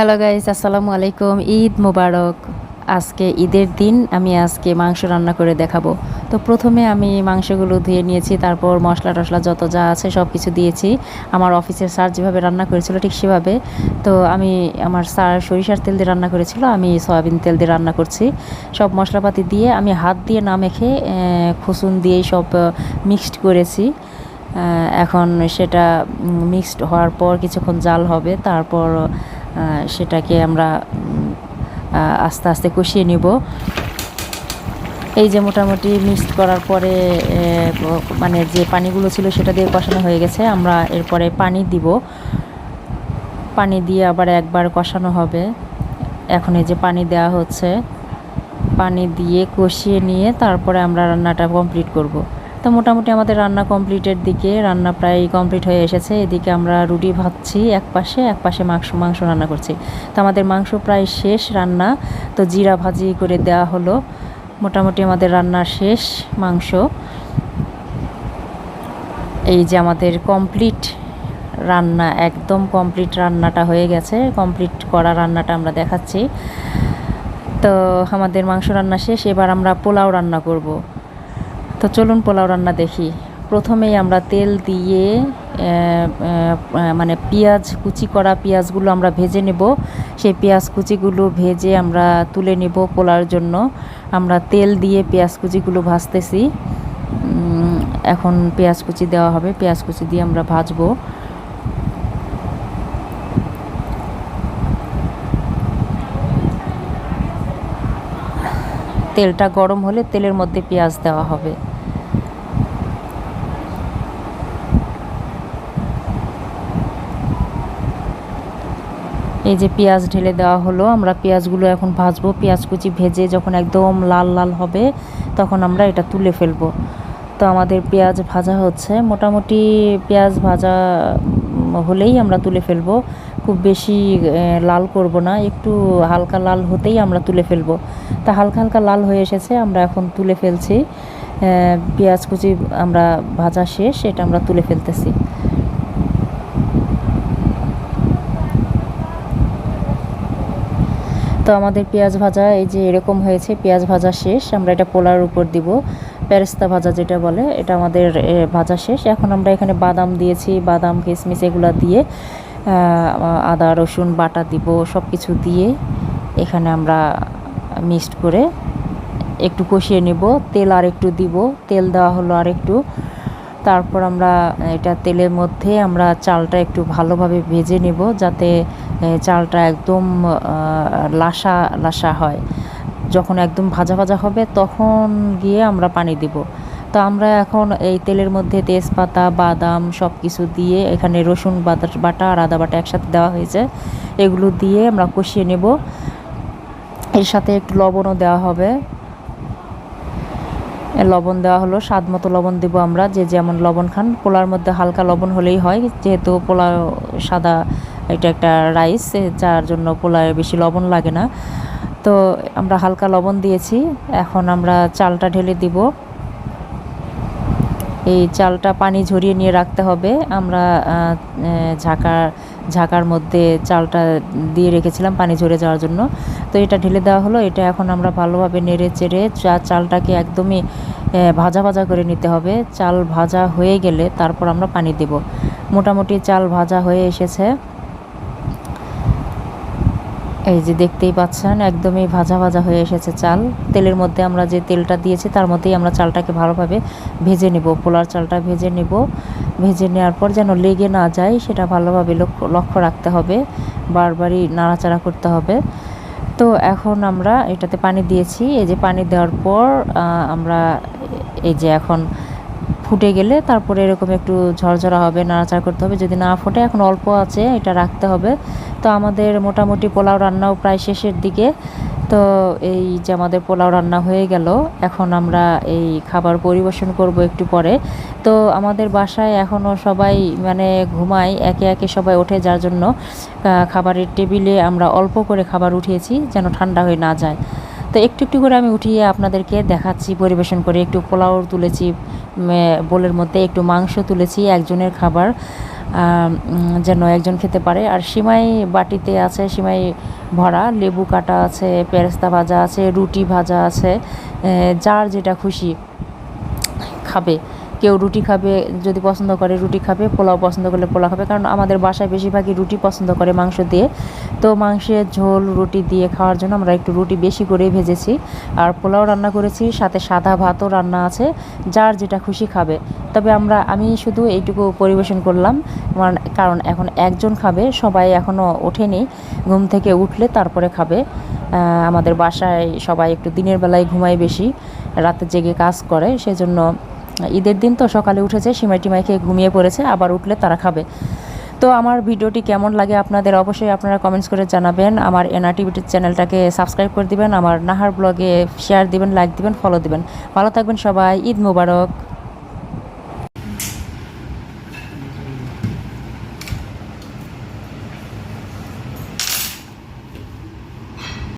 Hello guys আসসালামু আলাইকুম ঈদ মোবারক আজকে ঈদের দিন, আমি আজকে মাংস রান্না করে দেখাবো। তো প্রথমে আমি মাংসগুলো ধুয়ে নিয়েছি, তারপর মশলা টশলা যত যা আছে সব কিছু দিয়েছি। আমার অফিসের স্যার যেভাবে রান্না করেছিল ঠিক সেভাবে। তো আমি আমার স্যার সরিষার তেল দিয়ে রান্না করেছিল, আমি সয়াবিন তেল দিয়ে রান্না করছি। সব মশলাপাতি দিয়ে আমি হাত দিয়ে না মেখে খুসুন দিয়েই সব মিক্সড করেছি। এখন সেটা মিক্সড হওয়ার পর কিছুক্ষণ জাল হবে, তারপর সেটাকে আমরা আস্তে আস্তে কষিয়ে নিব। এই যে মোটামুটি মিক্সড করার পরে মানে যে পানিগুলো ছিল সেটা দিয়ে কষানো হয়ে গেছে। আমরা এরপরে পানি দিব। পানি দিয়ে আবার একবার কষানো হবে। এখন এই যে পানি দেওয়া হচ্ছে, পানি দিয়ে কষিয়ে নিয়ে তারপরে আমরা রান্নাটা কমপ্লিট করব। তো মোটামুটি আমাদের রান্না কমপ্লিটের দিকে, রান্না প্রায় কমপ্লিট হয়ে এসেছে। এদিকে আমরা রুটি ভাজছি এক পাশে এক পাশে মাংস মাংস রান্না করছি। তো আমাদের মাংস প্রায় শেষ রান্না। তো জিরা ভাজি করে দেওয়া হলো। মোটামুটি আমাদের রান্না শেষ মাংস। এই যে আমাদের কমপ্লিট রান্না, একদম কমপ্লিট রান্নাটা হয়ে গেছে। কমপ্লিট করা রান্নাটা আমরা দেখাচ্ছি। তো আমাদের মাংস রান্না শেষ। এবার আমরা পোলাও রান্না করব। তো চলুন পোলাও রান্না দেখি। প্রথমেই আমরা তেল দিয়ে মানে পেঁয়াজ, কুচি করা পেঁয়াজগুলো আমরা ভেজে নেব। সেই পেঁয়াজ কুচিগুলো ভেজে আমরা তুলে নেব পোলার জন্য। আমরা তেল দিয়ে পেঁয়াজ কুচিগুলো ভাজতেছি। এখন পেঁয়াজ কুচি দেওয়া হবে। পেঁয়াজ কুচি দিয়ে আমরা ভাজবো। তেলটা গরম হলে তেলের মধ্যে পেঁয়াজ দেওয়া হবে। এই যে পেঁয়াজ ঢেলে দেওয়া হলো, আমরা পেঁয়াজগুলো এখন ভাজবো। পেঁয়াজ কুচি ভেজে যখন একদম লাল লাল হবে, তখন আমরা এটা তুলে ফেলব। তো আমাদের পেঁয়াজ ভাজা হচ্ছে। মোটামুটি পেঁয়াজ ভাজা হলেই আমরা তুলে ফেলব। খুব বেশি লাল করব না। একটু হালকা লাল হতেই আমরা তুলে ফেলব। তা হালকা হালকা লাল হয়ে এসেছে, আমরা এখন তুলে ফেলছি। পেঁয়াজ কুচি আমরা ভাজা শেষ, এটা আমরা তুলে ফেলতেছি। তো আমাদের পেঁয়াজ ভাজা, এই যে এরকম হয়েছে, পেঁয়াজ ভাজা শেষ। আমরা এটা পোলার উপর দিব প্যারেস্তা ভাজা যেটা বলে, এটা আমাদের ভাজা শেষ। এখন আমরা এখানে বাদাম দিয়েছি, বাদাম কিশমিশ এগুলো দিয়ে আদা, রসুন, বাটা দিব সব কিছু দিয়ে এখানে আমরা মিক্সড করে একটু কষিয়ে নেব। তেল আর একটু দিব, তেল দেওয়া হলো আর একটু তারপর আমরা এটা তেলের মধ্যে আমরা চালটা একটু ভালোভাবে ভেজে নেব যাতে চালটা একদম লাসা লাসা হয়। যখন একদম ভাজা ভাজা হবে তখন গিয়ে আমরা পানি দিব। তো আমরা এখন এই তেলের মধ্যে তেজপাতা, বাদাম সব কিছু দিয়ে এখানে রসুন বাটা বাটা আর আদা বাটা একসাথে দেওয়া হয়েছে। এগুলো দিয়ে আমরা কষিয়ে নেব। এর সাথে একটু লবণও দেওয়া হবে। লবণ দেওয়া হলো, স্বাদ মতো লবণ দেব আমরা, যে যেমন লবণ খান। পোলার মধ্যে হালকা লবণ হলেই হয়, যেহেতু পোলাও সাদা এটা একটা রাইস যার জন্য পোলায় বেশি লবণ লাগে না। তো আমরা হালকা লবণ দিয়েছি, এখন আমরা চালটা ঢেলে দিব। এই চালটা পানি ঝরিয়ে নিয়ে রাখতে হবে। আমরা ঝাঁকা ঝাঁকার মধ্যে চালটা দিয়ে রেখেছিলাম পানি ঝরে যাওয়ার জন্য। তো এটা ঢেলে দেওয়া হলো, এটা এখন আমরা ভালোভাবে নেড়ে চেড়ে চা- চালটাকে একদমই ভাজা ভাজা করে নিতে হবে। চাল ভাজা হয়ে গেলে তারপর আমরা পানি দেব। মোটামুটি চাল ভাজা হয়ে এসেছে। এই যে দেখতেই পাচ্ছেন, একদমই ভাজা ভাজা হয়ে এসেছে চাল। তেলের মধ্যে আমরা যে তেলটা দিয়েছি, তার মধ্যেই আমরা চালটাকে ভালোভাবে ভেজে নেব। পোলার চালটা ভেজে নেব। ভেজে নেওয়ার পর যেন লেগে না যায়, সেটা ভালোভাবে লক্ষ্য লক্ষ্য রাখতে হবে। বারবারই নাড়াচাড়া করতে হবে। তো এখন আমরা এটাতে পানি দিয়েছি। এই যে পানি দেওয়ার পর আমরা এই যে এখন ফুটে গেলে তারপরে এরকম একটু ঝরঝরা হবে, নাড়াচাড়া করতে হবে। যদি না ফোটে, এখন অল্প আছে, এটা রাখতে হবে। তো আমাদের মোটামুটি পোলাও রান্নাও প্রায় শেষের দিকে। তো এই যে আমাদের পোলাও রান্না হয়ে গেল, এখন আমরা এই খাবার পরিবেশন করব একটু পরে। তো আমাদের বাসায় এখনও সবাই মানে ঘুমায়, একে একে সবাই ওঠে যার জন্য খাবারের টেবিলে আমরা অল্প করে খাবার উঠিয়েছি যেন ঠান্ডা হয়ে না যায়। তো একটু একটু করে আমি উঠিয়ে আপনাদেরকে দেখাচ্ছি, পরিবেশন করে একটু পোলাও তুলেছি। বোলের মধ্যে একটু মাংস তুলেছি, একজনের খাবার যেন একজন খেতে পারে। আর সিমাই বাটিতে আছে, সিমাই ভরা, লেবু কাটা আছে, পেরেস্তা ভাজা আছে, রুটি ভাজা আছে যার যেটা খুশি খাবে। কেউ রুটি খাবে, যদি পছন্দ করে রুটি খাবে, পোলাও পছন্দ করলে পোলাও খাবে। কারণ আমাদের বাসায় বেশিরভাগই রুটি পছন্দ করে মাংস দিয়ে। তো মাংসের ঝোল, রুটি দিয়ে খাওয়ার জন্য আমরা একটু রুটি বেশি করে ভেজেছি। আর পোলাও রান্না করেছি, সাথে সাদা ভাতও রান্না আছে, যার যেটা খুশি খাবে। তবে আমরা, আমি শুধু এইটুকু পরিবেশন করলাম কারণ এখন একজন খাবে, সবাই এখনও ওঠেনি। ঘুম থেকে উঠলে তারপরে খাবে। আমাদের বাসায় সবাই একটু দিনের বেলায় ঘুমায় বেশি, রাতে জেগে কাজ করে, সেজন্য ঈদের দিন তো সকালে উঠেছে, সিমাই টিমাই খেয়ে ঘুমিয়ে পড়েছে, আবার উঠলে তারা খাবে। তো আমার ভিডিওটি কেমন লাগে আপনাদের অবশ্যই আপনারা কমেন্টস করে জানাবেন। আমার এনআরটিভিটির চ্যানেলটাকে সাবস্ক্রাইব করে দিবেন, আমার নাহার ব্লগে শেয়ার দিবেন লাইক দিবেন ফলো দিবেন। ভালো থাকবেন সবাই, ঈদ মুবারক।